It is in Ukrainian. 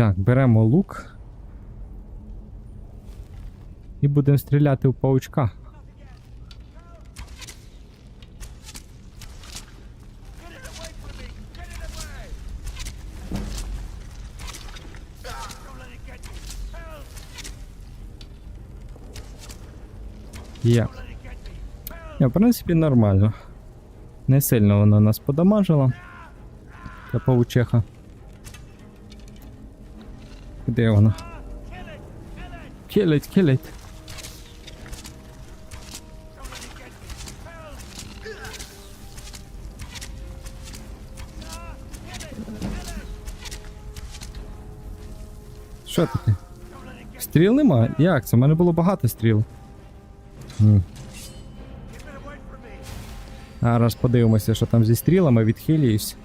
Так, беремо лук. І будемо стріляти в паучка. Є. Ні, в принципі, нормально. Не сильно вона нас подамажила. Та паучеха. Де вона? Кілить, кілить. Що таке? Стріл нема? Як це? У мене було багато стріл. Зараз подивимося, що там зі стрілами, відхилююсь.